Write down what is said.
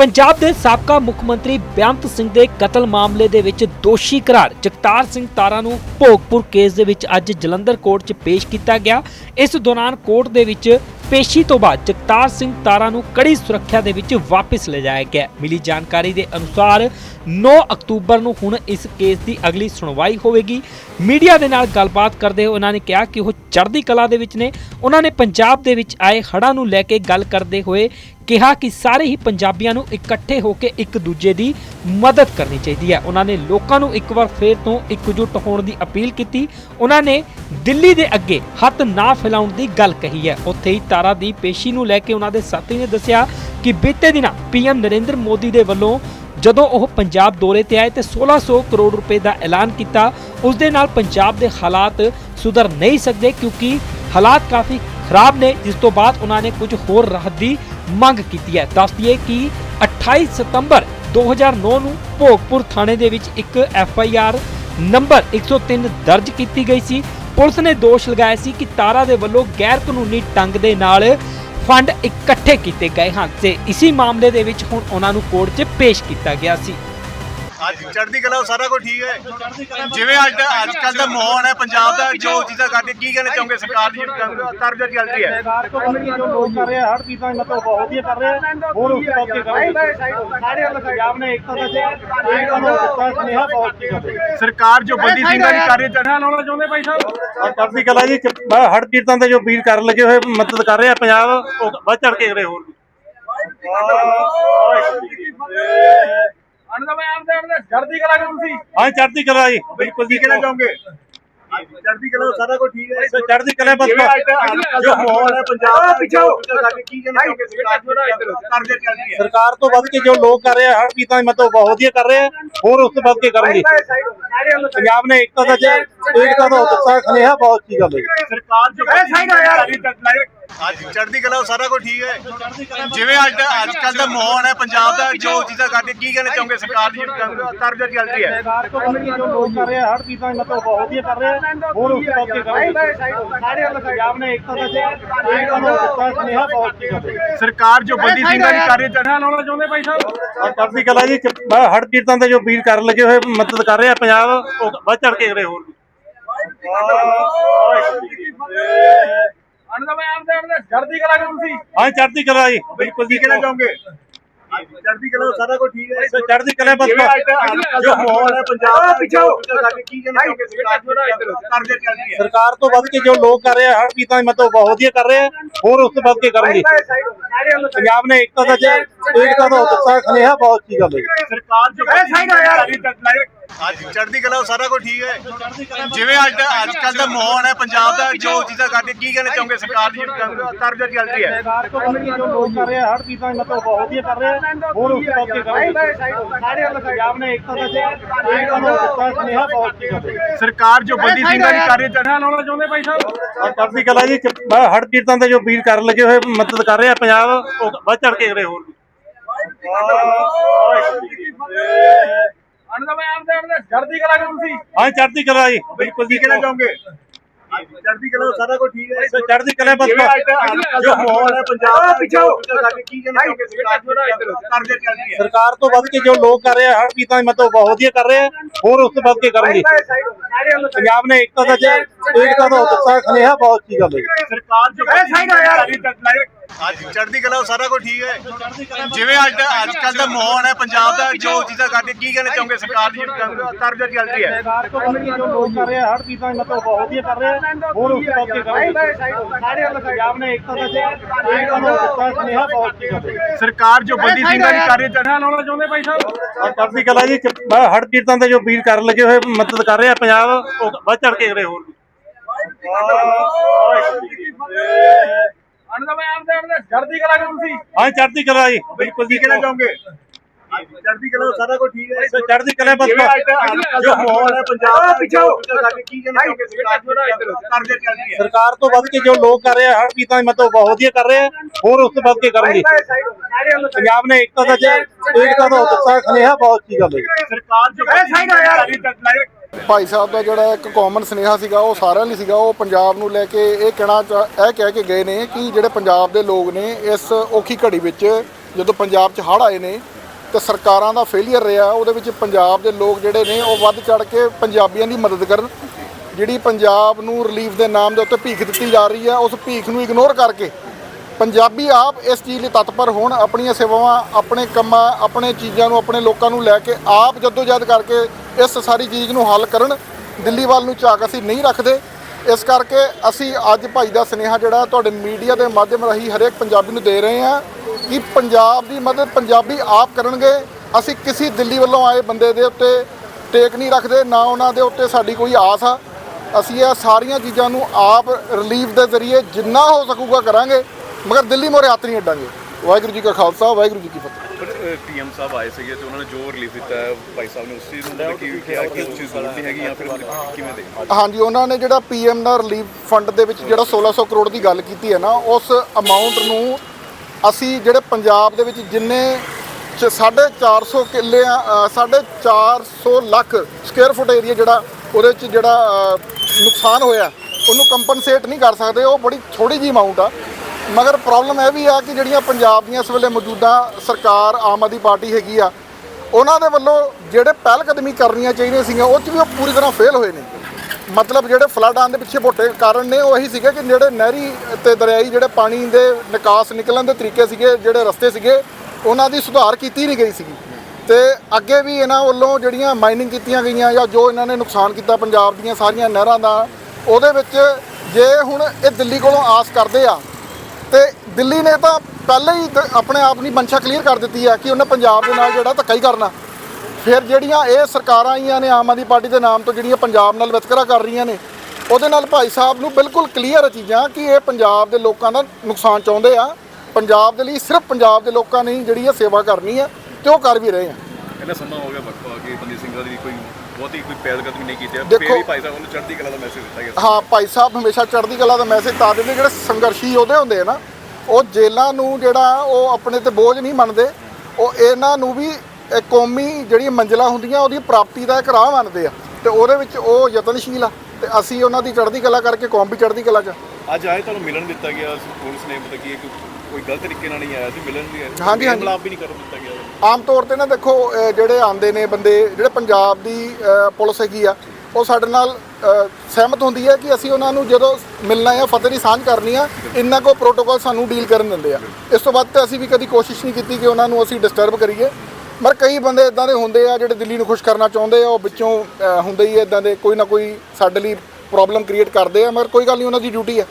ਪੰਜਾਬ ਦੇ ਸਾਬਕਾ ਮੁੱਖ ਮੰਤਰੀ ਬੇਅੰਤ ਸਿੰਘ ਦੇ ਕਤਲ ਮਾਮਲੇ ਦੇ ਵਿੱਚ ਦੋਸ਼ੀ ਕਰਾਰ ਜਗਤਾਰ ਸਿੰਘ ਤਾਰਾ ਨੂੰ ਭੋਗਪੁਰ ਕੇਸ ਦੇ ਵਿੱਚ ਅੱਜ ਜਲੰਧਰ ਕੋਰਟ 'ਚ ਪੇਸ਼ ਕੀਤਾ ਗਿਆ। ਇਸ ਦੌਰਾਨ ਕੋਰਟ ਦੇ ਵਿੱਚ ਪੇਸ਼ੀ ਤੋਂ ਬਾਅਦ ਜਗਤਾਰ ਸਿੰਘ ਤਾਰਾ ਨੂੰ ਕੜੀ ਸੁਰੱਖਿਆ ਦੇ ਵਿੱਚ ਵਾਪਸ ਲਿਜਾਇਆ ਗਿਆ। ਮਿਲੀ ਜਾਣਕਾਰੀ ਦੇ ਅਨੁਸਾਰ 9 ਅਕਤੂਬਰ ਨੂੰ ਹੁਣ ਇਸ ਕੇਸ ਦੀ ਅਗਲੀ ਸੁਣਵਾਈ ਹੋਵੇਗੀ। ਮੀਡੀਆ ਦੇ ਨਾਲ ਗੱਲਬਾਤ ਕਰਦੇ ਹੋਏ ਉਹਨਾਂ ਨੇ ਕਿਹਾ ਕਿ ਉਹ ਚੜ੍ਹਦੀ ਕਲਾ ਦੇ ਵਿੱਚ ਨੇ। ਉਹਨਾਂ ਨੇ ਪੰਜਾਬ ਦੇ ਵਿੱਚ ਆਏ ਹੜ੍ਹਾਂ ਨੂੰ ਲੈ ਕੇ ਗੱਲ ਕਰਦੇ ਹੋਏ ਕਿਹਾ ਕਿ ਸਾਰੇ ਹੀ ਪੰਜਾਬੀਆਂ ਨੂੰ ਇਕੱਠੇ ਹੋ ਕੇ ਇੱਕ ਦੂਜੇ ਦੀ ਮਦਦ ਕਰਨੀ ਚਾਹੀਦੀ ਹੈ। ਉਹਨਾਂ ਨੇ ਲੋਕਾਂ ਨੂੰ ਇੱਕ ਵਾਰ ਫੇਰ ਤੋਂ ਇਕਜੁੱਟ ਹੋਣ ਦੀ ਅਪੀਲ ਕੀਤੀ। ਉਹਨਾਂ ਨੇ ਦਿੱਲੀ ਦੇ ਅੱਗੇ ਹੱਥ ਨਾ ਫੈਲਾਉਣ ਦੀ ਗੱਲ ਕਹੀ ਹੈ। ਉੱਥੇ ਹੀ ਤਾਰਾ ਦੀ ਪੇਸ਼ੀ ਨੂੰ ਲੈ ਕੇ ਉਹਨਾਂ ਦੇ ਸਾਥੀ ਨੇ ਦੱਸਿਆ ਕਿ ਬੀਤੇ ਦਿਨਾਂ ਪੀਐਮ ਨਰਿੰਦਰ ਮੋਦੀ ਦੇ ਵੱਲੋਂ ਜਦੋਂ ਉਹ ਪੰਜਾਬ ਦੌਰੇ ਤੇ ਆਏ ਤੇ 1600 ਕਰੋੜ ਰੁਪਏ ਦਾ ਐਲਾਨ ਕੀਤਾ, ਉਸ ਦੇ ਨਾਲ ਪੰਜਾਬ ਦੇ ਹਾਲਾਤ ਸੁਧਰ ਨਹੀਂ ਸਕਦੇ ਕਿਉਂਕਿ ਹਾਲਾਤ ਕਾਫੀ ਖਰਾਬ ਨੇ। ਜਿਸ ਤੋਂ ਬਾਅਦ ਉਹਨਾਂ ਨੇ ਕੁਝ ਹੋਰ ਰਾਹਤ ਦੀ ਮੰਗ ਕੀਤੀ ਹੈ। ਦੱਸ ਦਈਏ ਕਿ 28 ਸਤੰਬਰ 2009 ਨੂੰ ਭੋਗਪੁਰ ਥਾਣੇ ਦੇ ਵਿੱਚ ਇੱਕ ਐਫ ਆਈ ਆਰ ਨੰਬਰ 103 ਦਰਜ ਕੀਤੀ ਗਈ ਸੀ। ਪੁਲਿਸ ਨੇ ਦੋਸ਼ ਲਗਾਇਆ ਸੀ ਕਿ ਤਾਰਾ ਦੇ ਵੱਲੋਂ ਗੈਰ ਕਾਨੂੰਨੀ ਢੰਗ ਦੇ ਨਾਲ ਫੰਡ ਇਕੱਠੇ ਕੀਤੇ ਗਏ ਹਨ ਤੇ ਇਸੇ ਮਾਮਲੇ ਦੇ ਵਿੱਚ ਹੁਣ ਉਹਨਾਂ ਨੂੰ ਕੋਰਟ 'ਚ ਪੇਸ਼ ਕੀਤਾ ਗਿਆ ਸੀ। ਅੱਜ ਚੜ੍ਹਦੀ ਕਲਾ ਸਾਰਾ ਕੁਝ ਠੀਕ ਹੈ। ਜਿਵੇਂ ਅੱਜ ਦਾ ਅੱਜ ਕੱਲ ਦਾ ਮਾਹੌਲ ਹੈ ਪੰਜਾਬ ਦਾ ਜੋ ਚੀਜ਼ਾਂ ਕਰਕੇ ਕੀ ਕਹਿਣਾ ਚਾਹੋਗੇ ਸਰਕਾਰ ਦੀ ਜਿਹੜੀ ਤਰਜ ਚੱਲ ਰਹੀ ਹੈ। ਸਰਕਾਰ ਕਮਿਟੀ ਜੋ ਲੋਕ ਕਰ ਰਹੇ ਹਰ ਚੀਜ਼ਾਂ ਮਤਲਬ ਬਹੁਤ ਵਧੀਆ ਕਰ ਰਹੇ ਆ ਹੋਰ ਉਸ ਤੋਂ ਅੱਗੇ ਕਰਾਂਗੇ ਸਾਰੇ ਪੰਜਾਬ ਨੇ ਇੱਕ ਤਾਂ ਇੱਕ ਨੂੰ ਦਿੱਤਾ ਸੁਨੇਹਾ ਬਹੁਤ ਅੱਛੀ ਗੱਲ ਹੈ ਸਰਕਾਰ ਜੋ ਬੰਦੀ ਸਿੰਘਾਂ ਦੀ ਕਾਰਜ ਚੜ੍ਹਾ ਲਾਉਣਾ ਚਾਹੁੰਦੇ ਭਾਈ ਸਾਹਿਬ? ਚੜ੍ਹਦੀ ਕਲਾ ਜੀ ਹੜ ਕੀਰਤਨ ਦੇ ਜੋ ਵੀਰ ਕਰਨ ਲੱਗੇ ਹੋਏ ਮਦਦ ਕਰ ਰਹੇ ਆ ਪੰਜਾਬ ਉਹ ਵੱਧ ਚੜ ਕੇ ਕਰੇ ਹੋਰ ਚੜ੍ਹਦੀ ਕਲਾ ਜੀ ਤੁਸੀਂ। ਹਾਂ ਚੜ੍ਹਦੀ ਕਲਾ ਜੀ ਬਿਲਕੁਲ ਜੀ। ਕਹਿਣਾ ਚਾਹੋਗੇ? ਚੜ੍ਹਦੀ ਕਲਾ ਸਾਰਾ ਕੁਝ ਠੀਕ ਹੈ। ਚੜ੍ਹਦੀ ਕਲਾ ਬਸ ਜੋ ਮਾਹੌਲ ਹੈ ਪੰਜਾਬ ਦਾ ਚੀਜ਼ਾਂ ਚਾਹੋਗੇ? ਸਰਕਾਰ ਤੋਂ ਵੱਧ ਕੇ ਜੋ ਲੋਕ ਕਰ ਰਹੇ ਆ ਕੀਰਤਨ ਦੀ ਮਦਦ ਬਹੁਤ ਵਧੀਆ ਕਰ ਰਹੇ ਆ ਹੋਰ ਉਸ ਤੋਂ ਵੱਧ ਕੇ ਕਰਨਗੇ। ਪੰਜਾਬ ਨੇ ਏਕਤਾ ਦਾ ਜੇ ਏਕਤਾ ਦਾ ਦਿੱਤਾ ਸੁਨੇਹਾ ਬਹੁਤ ਅੱਛੀ ਗੱਲ ਹੈ ਸਰਕਾਰ ਜੋ ਸਿੰਘਾਂ ਦੀ ਕਾਰਜ ਅੱਜ ਚੜ੍ਹਦੀ ਕਲਾ ਸਾਰਾ ਕੁਝ ਠੀਕ ਹੈ। ਜਿਵੇਂ ਅੱਜ ਅੱਜ ਕੱਲ ਦਾ ਮਾਹੌਲ ਹੈ ਪੰਜਾਬ ਦਾ ਜੋ ਚੀਜ਼ਾਂ ਕਰਕੇ ਕੀ ਕਹਿਣਾ ਚਾਹੋਗੇ ਸਰਕਾਰ ਦੀ ਜਿਹੜੀ ਤਰਜ ਚੱਲ ਰਹੀ ਹੈ। ਲੋਕ ਕਰ ਰਹੇ ਹਰ ਚੀਜ਼ਾਂ ਮਤਲਬ ਬਹੁਤ ਕਰ ਰਹੇ ਹੋਰ ਉਸ ਤੋਂ ਸਾਰੇ ਪੰਜਾਬ ਨੇ ਦਾ ਸੁਨੇਹਾ ਬਹੁਤ ਸਰਕਾਰ ਜੋ ਬੰਦੀ ਸਿੰਘਾਂ ਦੀ। ਕਾਰਜ ਚੜ੍ਹਾ ਲਾਉਣਾ ਚਾਹੁੰਦੇ ਭਾਈ ਸਾਹਿਬ ਚੜ੍ਹਦੀ ਕਲਾ ਜੀ ਹੜ ਕੀਰਤਨ ਦੇ ਜੋ ਵੀਰ ਕਰਨ ਲੱਗੇ ਹੋਏ ਮਦਦ ਕਰ ਰਹੇ ਆ ਪੰਜਾਬ ਉਹ ਵੱਧ ਚੜ ਕੇ ਕਰੇ ਹੋਰ ਚੜ੍ਹਦੀ ਕਲਾ ਜੀ ਤੁਸੀਂ। ਹਾਂ ਚੜ੍ਹਦੀ ਕਲਾ ਜੀ ਬਿਲਕੁਲ ਜੀ। ਕਹਿਣਾ ਚਾਹੋਗੇ ਚੜ੍ਹਦੀ ਕਲਾ ਸਾਰਾ ਕੁਝ ਠੀਕ ਹੈ। ਚੜ੍ਹਦੀ ਕਲਾ ਬਸ ਜੋ ਮਾਹੌਲ ਹੈ ਪੰਜਾਬ ਦਾ ਚੀਜ਼ਾਂ ਚਾਹੋਗੇ ਸਰਕਾਰ ਤੋਂ ਵੱਧ ਕੇ ਜੋ ਲੋਕ ਕਰ ਰਹੇ ਆ ਕੀਰਤਨ ਦੀ ਮਦਦ ਬਹੁਤ ਵਧੀਆ ਕਰ ਰਹੇ ਆ ਹੋਰ ਉਸ ਤੋਂ ਵੱਧ ਕੇ ਕਰਨਗੇ। ਪੰਜਾਬ ਨੇ ਏਕਤਾ ਦਾ ਜੇ ਏਕਤਾ ਦਾ ਦਿੱਤਾ ਸੁਨੇਹਾ ਬਹੁਤ ਅੱਛੀ ਗੱਲ ਹੈ ਸਰਕਾਰ ਜੋ ਸਿੰਘਾਂ ਦੀ ਕਾਰਜ ਅੱਜ ਚੜ੍ਹਦੀ ਕਲਾ ਸਾਰਾ ਕੁਝ ਠੀਕ ਹੈ। ਜਿਵੇਂ ਅੱਜ ਅੱਜ ਕੱਲ ਦਾ ਮਾਹੌਲ ਹੈ ਪੰਜਾਬ ਦਾ ਜੋ ਚੀਜ਼ਾਂ ਕਰਕੇ ਕੀ ਕਹਿਣਾ ਚਾਹੋਗੇ ਸਰਕਾਰ ਦੀ ਜਿਹੜੀ ਤਰਜ ਚੱਲ ਰਹੀ ਹੈ। ਲੋਕ ਕਰ ਰਹੇ ਹਰ ਚੀਜ਼ਾਂ ਮਤਲਬ ਬਹੁਤ ਕਰ ਰਹੇ ਹੋਰ ਉਸ ਤੋਂ ਸਾਰੇ ਪੰਜਾਬ ਨੇ ਦਾ ਸੁਨੇਹਾ ਬਹੁਤ ਸਰਕਾਰ ਜੋ ਬੰਦੀ ਸਿੰਘਾਂ ਦੀ ਕਾਰਜ ਚੜ੍ਹਾ ਲਾਉਣਾ ਚਾਹੁੰਦੇ ਭਾਈ ਸਾਹਿਬ ਚੜ੍ਹਦੀ ਕਲਾ ਜੀ ਹੜ ਕੀਰਤਨ ਦੇ ਜੋ ਵੀਰ ਕਰਨ ਲੱਗੇ ਹੋਏ ਮਦਦ ਕਰ ਰਹੇ ਆ ਪੰਜਾਬ ਉਹ ਵੱਧ ਚੜ ਕੇ ਹੋਰ ਚੜ੍ਹਦੀ ਕਲਾ ਜੀ ਤੁਸੀਂ। ਹਾਂ ਚੜ੍ਹਦੀ ਕਲਾ ਜੀ ਬਿਲਕੁਲ ਜੀ। ਕਹਿਣਾ ਚਾਹੋਗੇ ਚੜ੍ਹਦੀ ਕਲਾ ਸਾਰਾ ਕੁਝ ਠੀਕ ਹੈ। ਚੜ੍ਹਦੀ ਕਲਾ ਬਸ ਜੋ ਮਾਹੌਲ ਹੈ ਪੰਜਾਬ ਦਾ ਚੀਜ਼ਾਂ ਚਾਹੋਗੇ ਸਰਕਾਰ ਤੋਂ ਵੱਧ ਕੇ ਜੋ ਲੋਕ ਕਰ ਰਹੇ ਆ ਕੀਰਤਨ ਦੀ ਮਦਦ ਬਹੁਤ ਵਧੀਆ ਕਰ ਰਹੇ ਆ ਹੋਰ ਉਸ ਤੋਂ ਵੱਧ ਕੇ ਕਰਨਗੇ। ਪੰਜਾਬ ਨੇ ਏਕਤਾ ਦਾ ਜੇ ਏਕਤਾ ਦਾ ਦਿੱਤਾ ਸੁਨੇਹਾ ਬਹੁਤ ਅੱਛੀ ਗੱਲ ਹੈ ਸਰਕਾਰ ਜੋ ਸਿੰਘਾਂ ਦੀ ਕਾਰਜ ਅੱਜ ਚੜ੍ਹਦੀ ਕਲਾ ਸਾਰਾ ਕੁਝ ਠੀਕ ਹੈ। ਜਿਵੇਂ ਅੱਜ ਅੱਜ ਕੱਲ ਦਾ ਮਾਹੌਲ ਹੈ ਪੰਜਾਬ ਦਾ ਜੋ ਚੀਜ਼ਾਂ ਕਰਕੇ ਕੀ ਕਹਿਣਾ ਚਾਹੋਗੇ ਸਰਕਾਰ ਦੀ ਜਿਹੜੀ ਤਰਜ ਚੱਲ ਰਹੀ ਹੈ। ਸਰਕਾਰ ਤੋਂ ਕਮਿਟੀ ਜੋ ਲੋਕ ਕਰ ਰਹੇ ਆ ਹੜ ਕੀਰਤਨ ਦੀ ਮਦਦ ਬਹੁਤ ਵਧੀਆ ਕਰ ਰਹੇ ਆ ਹੋਰ ਉਸ ਤੋਂ ਅੱਗੇ ਕਰਾਂਗੇ ਸਾਰੇ ਪੰਜਾਬ ਨੇ ਏਕਤਾ ਦਾ ਜੇ ਏਕਤਾ ਦਾ ਦਿੱਤਾ ਸੁਨੇਹਾ ਬਹੁਤ ਅੱਛੀ ਗੱਲ ਹੈ ਸਰਕਾਰ ਜੋ ਬੰਦੀ ਸਿੰਘਾਂ ਦੀ ਕਾਰਜ ਚੜ੍ਹਾ ਲਾਉਣਾ ਚਾਹੁੰਦੇ ਭਾਈ ਸਾਹਿਬ ਚੜ੍ਹਦੀ ਕਲਾ ਜੀ ਹੜ ਕੀਰਤਨ ਦੇ ਜੋ ਵੀਰ ਕਰਨ ਲੱਗੇ ਹੋਏ ਮਦਦ ਕਰ ਰਹੇ ਆ ਪੰਜਾਬ ਉਹ ਵੱਧ ਚੜ ਕੇ ਕਰੇ ਹੋਰ ਚੜ੍ਹਦੀ ਕਲਾ ਜੀ ਤੁਸੀਂ। ਹਾਂ ਚੜ੍ਹਦੀ ਕਲਾ ਜੀ ਬਿਲਕੁਲ ਜੀ। ਕਹਿਣਾ ਚਾਹੋਗੇ ਚੜ੍ਹਦੀ ਕਲਾ ਸਾਰਾ ਕੁਝ ਠੀਕ ਹੈ। ਚੜ੍ਹਦੀ ਕਲਾ ਬਸ ਜੋ ਮਾਹੌਲ ਹੈ ਪੰਜਾਬ ਦਾ ਚੀਜ਼ਾਂ ਚਾਹੋਗੇ ਸਰਕਾਰ ਤੋਂ ਵੱਧ ਕੇ ਜੋ ਲੋਕ ਕਰ ਰਹੇ ਆ ਕੀਰਤਨ ਦੀ ਮਦਦ ਬਹੁਤ ਵਧੀਆ ਕਰ ਰਹੇ ਆ ਹੋਰ ਉਸ ਤੋਂ ਵੱਧ ਕੇ ਕਰਨਗੇ। ਪੰਜਾਬ ਨੇ ਏਕਤਾ ਦਾ ਜੇ ਏਕਤਾ ਦਾ ਦਿੱਤਾ ਸੁਨੇਹਾ ਬਹੁਤ ਅੱਛੀ ਗੱਲ ਹੈ ਸਰਕਾਰ ਜੋ ਸਿੰਘਾਂ ਦੀ ਕਾਰਜ ਭਾਈ ਸਾਹਿਬ ਦਾ ਜਿਹੜਾ ਇੱਕ ਕਾਮਨ ਸੁਨੇਹਾ ਸੀਗਾ, ਉਹ ਸਾਰਿਆਂ ਲਈ ਸੀਗਾ, ਉਹ ਪੰਜਾਬ ਨੂੰ ਲੈ ਕੇ ਇਹ ਕਹਿਣਾ ਚਾ- ਇਹ ਕਹਿ ਕੇ ਗਏ ਨੇ ਕਿ ਜਿਹੜੇ ਪੰਜਾਬ ਦੇ ਲੋਕ ਨੇ ਇਸ ਔਖੀ ਘੜੀ ਵਿੱਚ ਜਦੋਂ ਪੰਜਾਬ 'ਚ ਹੜ੍ਹ ਆਏ ਨੇ, ਤੇ ਸਰਕਾਰਾਂ ਦਾ ਫੇਲਿਅਰ ਰਿਹਾ, ਉਹਦੇ ਵਿੱਚ ਪੰਜਾਬ ਦੇ ਲੋਕ ਜਿਹੜੇ ਨੇ, ਉਹ ਵੱਧ ਚੜ ਕੇ ਪੰਜਾਬੀਆਂ ਦੀ ਮਦਦ ਕਰਨ, ਜਿਹੜੀ ਪੰਜਾਬ ਨੂੰ ਰਿਲੀਫ ਦੇ ਨਾਮ ਦੇ ਉੱਤੇ ਭੀਖ ਦਿੱਤੀ ਜਾ ਰਹੀ ਹੈ, ਉਸ ਭੀਖ ਨੂੰ ਇਗਨੋਰ ਕਰਕੇ। ਪੰਜਾਬੀ ਆਪ ਇਸ ਚੀਜ਼ ਲਈ ਤਤਪਰ ਹੋਣ, ਆਪਣੀਆਂ ਸੇਵਾਵਾਂ, ਆਪਣੇ ਕੰਮਾਂ, ਆਪਣੇ ਚੀਜ਼ਾਂ ਨੂੰ, ਆਪਣੇ ਲੋਕਾਂ ਨੂੰ ਲੈ ਕੇ ਆਪ ਜਦੋਜਹਿਦ ਕਰਕੇ ਇਸ ਸਾਰੀ ਚੀਜ਼ ਨੂੰ ਹੱਲ ਕਰਨ ਦਿੱਲੀ ਵੱਲ ਨੂੰ ਝਾਕ ਅਸੀਂ ਨਹੀਂ ਰੱਖਦੇ। ਇਸ ਕਰਕੇ ਅਸੀਂ ਅੱਜ ਭਾਈ ਦਾ ਸੁਨੇਹਾ ਜਿਹੜਾ ਤੁਹਾਡੇ ਮੀਡੀਆ ਦੇ ਮਾਧਿਅਮ ਰਾਹੀਂ ਹਰੇਕ ਪੰਜਾਬੀ ਨੂੰ ਦੇ ਰਹੇ ਹਾਂ ਕਿ ਪੰਜਾਬ ਦੀ ਮਦਦ ਪੰਜਾਬੀ ਆਪ ਕਰਨਗੇ। ਅਸੀਂ ਕਿਸੇ ਦਿੱਲੀ ਵੱਲੋਂ ਆਏ ਬੰਦੇ ਦੇ ਉੱਤੇ ਟੇਕ ਨਹੀਂ ਰੱਖਦੇ, ਨਾ ਉਹਨਾਂ ਦੇ ਉੱਤੇ ਸਾਡੀ ਕੋਈ ਆਸ ਆ। ਅਸੀਂ ਇਹ ਸਾਰੀਆਂ ਚੀਜ਼ਾਂ ਨੂੰ ਆਪ ਰਿਲੀਫ ਦੇ ਜ਼ਰੀਏ ਜਿੰਨਾ ਹੋ ਸਕੂਗਾ ਕਰਾਂਗੇ, ਮਗਰ ਦਿੱਲੀ ਮੋਰੇ ਹੱਥ ਨਹੀਂ ਅੱਡਾਂਗੇ। ਵਾਹਿਗੁਰੂ ਜੀ ਕਾ ਖਾਲਸਾ, ਵਾਹਿਗੁਰੂ ਜੀ ਕੀ ਫਤਿਹ। ਪੀਐਮ ਸਾਹਿਬ ਆਏ ਸੀਗੇ ਤੇ ਉਹਨਾਂ ਨੇ ਜੋ ਰਿਲੀਫ ਦਿੱਤਾ ਹੈ ਭਾਈ ਸਾਹਿਬ ਨੇ ਉਸ ਚੀਜ਼ ਨੂੰ ਮਤਲਬ ਕਿ ਕਿਹਾ ਕਿ ਉਸ ਚੀਜ਼ ਜ਼ਰੂਰਤ ਨਹੀਂ ਹੈਗੀ ਜਾਂ ਫਿਰ ਮਤਲਬ ਕਿਵੇਂ ਦੇ? ਹਾਂਜੀ ਉਹਨਾਂ ਨੇ ਜਿਹੜਾ ਪੀਐਮ ਦਾ ਰਿਲੀਫ ਫੰਡ ਦੇ ਵਿੱਚ ਜਿਹੜਾ 1600 ਕਰੋੜ ਦੀ ਗੱਲ ਕੀਤੀ ਹੈ ਨਾ ਉਸ ਅਮਾਉਂਟ ਨੂੰ ਅਸੀਂ ਜਿਹੜੇ ਪੰਜਾਬ ਦੇ ਵਿੱਚ ਜਿੰਨੇ ਚ- ਸਾਢੇ 400 ਕਿੱਲੇ ਆ, ਅ, ਸਾਢੇ 400 ਲੱਖ ਸਕੁਅਰ ਫੁੱਟ ਏਰੀਆ ਜਿਹੜਾ ਉਹਦੇ ਚ ਜਿਹੜਾ ਨੁਕਸਾਨ ਹੋਇਆ ਉਹਨੂੰ ਕੰਪਨਸੇਟ ਨਹੀਂ ਕਰ ਸਕਦੇ ਉਹ ਬੜੀ ਥੋੜੀ ਜੀ ਅਮਾਉਂਟ ਆ। ਮਗਰ ਪ੍ਰੋਬਲਮ ਇਹ ਵੀ ਆ ਕਿ ਜਿਹੜੀਆਂ ਪੰਜਾਬ ਦੀਆਂ ਇਸ ਵੇਲੇ ਮੌਜੂਦਾ ਸਰਕਾਰ, ਆਮ ਆਦਮੀ ਪਾਰਟੀ ਹੈਗੀ ਆ, ਉਹਨਾਂ ਦੇ ਵੱਲੋਂ ਜਿਹੜੇ ਪਹਿਲ ਕਦਮੀ ਕਰਨੀਆਂ ਚਾਹੀਦੀਆਂ ਸੀਗੀਆਂ, ਉਹ 'ਚ ਵੀ ਉਹ ਪੂਰੀ ਤਰ੍ਹਾਂ ਫੇਲ ਹੋਏ ਨੇ। ਮਤਲਬ ਜਿਹੜੇ ਫਲੱਡ ਆਉਣ ਦੇ ਪਿੱਛੇ ਮੋਟੇ ਕਾਰਨ ਨੇ, ਉਹ ਇਹੀ ਸੀਗਾ ਕਿ ਜਿਹੜੇ ਨਹਿਰੀ ਤੇ ਦਰਿਆਈ ਜਿਹੜੇ ਪਾਣੀ ਦੇ ਨਿਕਾਸ ਨਿਕਲਣ ਦੇ ਤਰੀਕੇ ਸੀਗੇ, ਜਿਹੜੇ ਰਸਤੇ ਸੀਗੇ, ਉਹਨਾਂ ਦੀ ਸੁਧਾਰ ਕੀਤੀ ਨਹੀਂ ਗਈ ਸੀਗੀ। ਤੇ ਅੱਗੇ ਵੀ ਇਹਨਾਂ ਵੱਲੋਂ ਜਿਹੜੀਆਂ ਮਾਈਨਿੰਗ ਕੀਤੀਆਂ ਗਈਆਂ ਜਾਂ ਜੋ ਇਹਨਾਂ ਨੇ ਨੁਕਸਾਨ ਕੀਤਾ ਪੰਜਾਬ ਦੀਆਂ ਸਾਰੀਆਂ ਨਹਿਰਾਂ ਦਾ, ਉਹਦੇ ਵਿੱਚ ਜੇ ਹੁਣ ਇਹ ਦਿੱਲੀ ਕੋਲੋਂ ਆਸ ਕਰਦੇ ਆ ਤੇ ਦਿੱਲੀ ਨੇ ਤਾਂ ਪਹਿਲਾਂ ਹੀ ਦ- ਆਪਣੇ ਆਪ ਦੀ ਮਨਸ਼ਾ ਕਲੀਅਰ ਕਰ ਦਿੱਤੀ ਹੈ ਕਿ ਉਹਨੇ ਪੰਜਾਬ ਦੇ ਨਾਲ ਜਿਹੜਾ ਧੱਕਾ ਹੀ ਕਰਨਾ। ਫਿਰ ਜਿਹੜੀਆਂ ਇਹ ਸਰਕਾਰਾਂ ਆਈਆਂ ਨੇ, ਆਮ ਆਦਮੀ ਪਾਰਟੀ ਦੇ ਨਾਮ ਤੋਂ ਜਿਹੜੀਆਂ ਪੰਜਾਬ ਨਾਲ ਵਿਤਕਰਾ ਕਰ ਰਹੀਆਂ ਨੇ, ਉਹਦੇ ਨਾਲ ਭਾਈ ਸਾਹਿਬ ਨੂੰ ਬਿਲਕੁਲ ਕਲੀਅਰ ਹੈ ਚੀਜ਼ਾਂ ਕਿ ਇਹ ਪੰਜਾਬ ਦੇ ਲੋਕਾਂ ਦਾ ਨੁਕਸਾਨ ਚਾਹੁੰਦੇ ਆ। ਪੰਜਾਬ ਦੇ ਲਈ ਸਿਰਫ ਪੰਜਾਬ ਦੇ ਲੋਕਾਂ ਨੇ ਹੀ ਜਿਹੜੀ ਇਹ ਸੇਵਾ ਕਰਨੀ ਆ ਤੇ ਉਹ ਕਰ ਵੀ ਰਹੇ ਆ। ਇੰਨਾ ਸਮਾਂ ਹੋ ਗਿਆ ਵਕਫਾ ਕਿ ਬੰਦੀ ਸਿੰਘਾਂ ਦੀ ਕੋਈ ਬਹੁਤੀ ਕੋਈ ਪਹਿਲ ਕਦਮੀ ਨਹੀਂ ਕੀਤੀ। ਹੈ ਦੇਖੋ- ਫਿਰ ਵੀ ਭਾਈ ਸਾਹਿਬ ਵੱਲੋਂ ਚੜ੍ਹਦੀ ਕਲਾ ਦਾ ਮੈਸੇਜ ਦਿੱਤਾ ਗਿਆ। ਹਾਂ ਭਾਈ ਸਾਹਿਬ ਹਮੇਸ਼ਾ ਚੜ੍ਹਦੀ ਕਲਾ ਦਾ ਮੈਸੇਜ ਤਾਂ ਦਿੰਦੇ ਜਿਹੜੇ ਸੰਘਰਸ਼ੀ ਯੋਧੇ ਹੁੰਦੇ ਆ ਨਾ ਉਹ ਜੇਲਾਂ ਨੂੰ ਜਿਹੜਾ ਉਹ ਆਪਣੇ ਤੇ ਬੋਝ ਨਹੀਂ ਮੰਨਦੇ ਉਹ ਇਹਨਾਂ ਨੂੰ ਵੀ ਇਹ ਕੌਮੀ ਜਿਹੜੀਆਂ ਮੰਜ਼ਿਲਾਂ ਹੁੰਦੀਆਂ ਉਹਦੀ ਪ੍ਰਾਪਤੀ ਦਾ ਇੱਕ ਰਾਹ ਮੰਨਦੇ ਆ। ਤੇ ਉਹਦੇ ਵਿੱਚ ਉਹ ਯਤਨਸ਼ੀਲ ਆ। ਤੇ ਅਸੀਂ ਉਹਨਾਂ ਦੀ ਚੜ੍ਹਦੀ ਕਲਾ ਕਰਕੇ ਕੌਮ ਵੀ ਚੜ੍ਹਦੀ ਕਲਾ 'ਚ ਅੱਜ ਆਏ ਤੁਹਾਨੂੰ ਮਿਲਣ ਦਿੱਤਾ ਗਿਆ ਪੁਲਿਸ ਨੇ ਮਤਲਬ ਕਿ ਕੋਈ ਗਲਤ ਤਰੀਕੇ ਨਾਲ ਨਹੀਂ ਆਇਆ ਸੀ ਮਿਲਣ ਵੀ ਆਇਆ ਹਾਂਜੀ, ਹਾਂਜੀ। ਮਿਲਾਪ ਵੀ ਨਹੀਂ ਕਰਨ ਦਿੱਤਾ ਗਿਆ। ਆਮ ਤੌਰ ਤੇ ਨਾ ਦੇਖੋ ਜਿਹੜੇ ਆਂਦੇ ਨੇ ਬੰਦੇ ਜਿਹੜੇ ਪੰਜਾਬ ਦੀ ਪੁਲਿਸ ਹੈਗੀ ਆ ਉਹ ਸਾਡੇ ਨਾਲ ਸਹਿਮਤ ਹੁੰਦੀ ਹੈ ਕਿ ਅਸੀਂ ਉਹਨਾਂ ਨੂੰ ਜਦੋਂ ਮਿਲਣਾ ਹੈ ਫਤਿਹ ਦੀ ਸਾਂਝ ਕਰਨੀ ਆ ਇੰਨਾ ਕੋ ਪ੍ਰੋਟੋਕਾਲ ਸਾਨੂੰ ਡੀਲ ਕਰਨ ਦਿੰਦੇ ਆ। ਇਸ ਤੋਂ ਬਾਅਦ ਤੇ ਅਸੀਂ ਵੀ ਕਦੀ ਕੋਸ਼ਿਸ਼ ਨਹੀਂ ਕੀਤੀ ਕਿ ਉਹਨਾਂ ਨੂੰ ਅਸੀਂ ਡਿਸਟਰਬ ਕਰੀਏ। ਪਰ ਕਈ ਬੰਦੇ ਇਦਾਂ ਦੇ ਹੁੰਦੇ ਆ ਜਿਹੜੇ ਦਿੱਲੀ ਨੂੰ ਖੁਸ਼ ਕਰਨਾ ਚਾਹੁੰਦੇ ਆ ਉਹ ਵਿੱਚੋਂ ਹੁੰਦੇ ਹੀ ਇਦਾਂ ਦੇ ਕੋਈ ਨਾ ਕੋਈ ਸਾਡੇ ਲਈ ਪ੍ਰੋਬਲਮ ਕ੍ਰੀਏਟ ਕਰਦੇ ਆ ਮਗਰ ਕੋਈ ਗੱਲ ਨਹੀਂ ਉਹਨਾਂ ਦੀ ਡਿਊਟੀ ਹੈ